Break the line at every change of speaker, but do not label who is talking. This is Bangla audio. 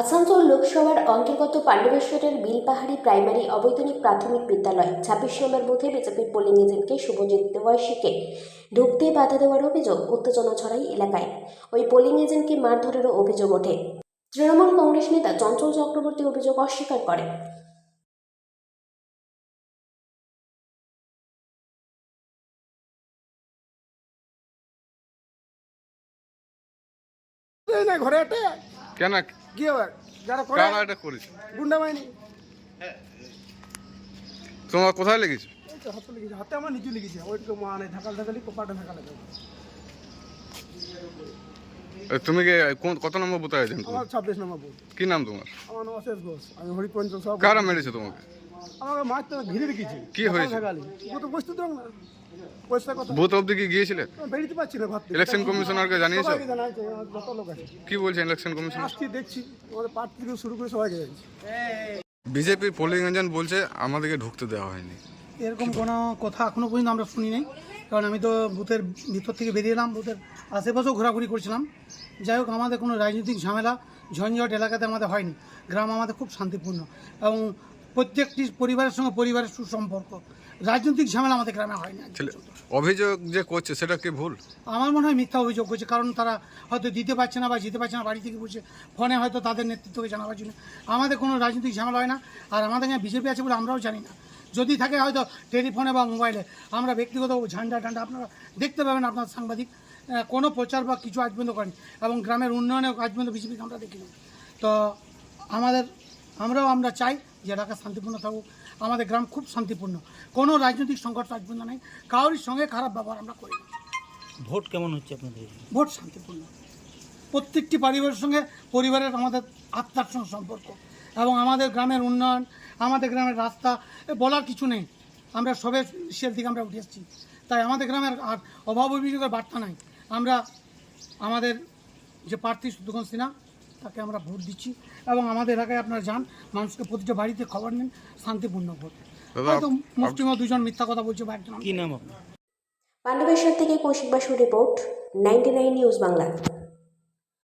আসানসোল লোকসভার অন্তর্গত পাণ্ডবেশ্বরের বিলপাহাড়ি প্রাইমারি অবৈতনিক প্রাথমিক বিদ্যালয় ছাব্বিশ নম্বর বুথে বিজেপির পোলিং এজেন্টকে শুভজিৎ দেওয়াশিকে ঢুকতে বাধা দেওয়ার অভিযোগ উত্তেজনা ছড়াই এলাকায়। ওই পোলিং এজেন্টকে মারধরেরও অভিযোগ ওঠে। তৃণমূল কংগ্রেস নেতা চঞ্চল চক্রবর্তী অভিযোগ অস্বীকার
করে। ঘরে
কেন?
কি হবে? যারা করে
কারা এটা করেছে?
গুন্ডা বাহিনী।
তোমার কোথায় লেগেছে?
হাতে লেগেছে হাতে আমার লেগেছে। ওইটুকু নেই ঢাকাল ঢাকালি কোপাটা
ঢাকা তুমি কি কত নম্বর বুথে আছেন
আমার ছাব্বিশ নম্বর বুথ।
কি নাম তোমার?
আমার নাম অশেষ ঘোষ আমি হরিপঞ্চল সব
কারা মেরেছে তোমাকে?
আমাকে মাছ তো ঘিরে রেখেছি।
কি হয়েছে?
ও তো বসতে
অব্দি কি গিয়েছিলে
আমি বেরোতে পারছি না ঘর
ইলেকশন কমিশনারকে জানিয়েছো?
সবাইকে যত লোক আছে।
কি বলছে ইলেকশন কমিশনার
আসছি দেখছি। আমাদের পার্ট থেকে শুরু করে সবাইকে জানিয়েছি
বিজেপি পোলিং এজেন্ট বলছে আমাদেরকে ঢুকতে দেওয়া হয়নি।
এরকম কোনো কথা এখনও পর্যন্ত আমরা শুনি নাই। কারণ আমি তো বুথের ভিতর থেকে বেরিয়ে এলাম বুথের আশেপাশেও ঘোরাঘুরি করছিলাম। যাই হোক আমাদের কোনো রাজনৈতিক ঝামেলা ঝঞ্ঝট এলাকাতে আমাদের হয়নি। গ্রাম আমাদের খুব শান্তিপূর্ণ। এবং প্রত্যেকটি পরিবারের সঙ্গে পরিবারের সুসম্পর্ক। রাজনৈতিক ঝামেলা আমাদের গ্রামে
হয়
না।
অভিযোগ যে করছে সেটা কি ভুল?
আমার মনে হয় মিথ্যা অভিযোগ করছে কারণ তারা হয়তো দিতে পারছে না বা যেতে পারছে না বাড়ি থেকে বসে ফোনে হয়তো তাদের নেতৃত্বকে জানাবার জন্য। আমাদের কোনো রাজনৈতিক ঝামেলা হয় না আর আমাদের এখানে বিজেপি আছে বলে আমরাও জানি না। যদি থাকে হয়তো টেলিফোনে বা মোবাইলে আমরা ব্যক্তিগত ঝান্ডা টান্ডা আপনারা দেখতে পাবেন আপনার সাংবাদিক। কোনো প্রচার বা কিছু আজ পর্যন্ত করেনি এবং গ্রামের উন্নয়নে আজ পর্যন্ত বিজেপিকে আমরা দেখিনি। তো আমাদের আমরাও আমরা চাই যে এলাকা শান্তিপূর্ণ থাকুক আমাদের গ্রাম খুব শান্তিপূর্ণ। কোনো রাজনৈতিক সংঘর্ষ আজ পর্যন্ত নেই। কারোর সঙ্গে খারাপ ব্যবহার আমরা করি না।
ভোট কেমন হচ্ছে আপনাদের?
ভোট শান্তিপূর্ণ। প্রত্যেকটি পরিবারের সঙ্গে পরিবারের আমাদের আত্মার সঙ্গে সম্পর্ক। এবং আমাদের গ্রামের উন্নয়ন আমাদের গ্রামের রাস্তা বলার কিছু নেই। আমরা সবে সেল থেকে আমরা উঠে এসেছি। তাই আমাদের গ্রামের আর অভাব অভিযোগের বার্তা নাই। আমরা আমাদের যে প্রার্থী সুদগণ সিনহা তাকে আমরা ভোট দিচ্ছি এবং আমাদের এলাকায় আপনারা যান মানুষকে প্রতিটা বাড়িতে খবর নেন শান্তিপূর্ণ ভোট। হয়তো দুজন মিথ্যা কথা বলছে বা একজন
কি নাম আপনার
পাণ্ডবেশ্বর থেকে কৌশিক বাসুর রিপোর্ট নাইনটি নিউজ বাংলা।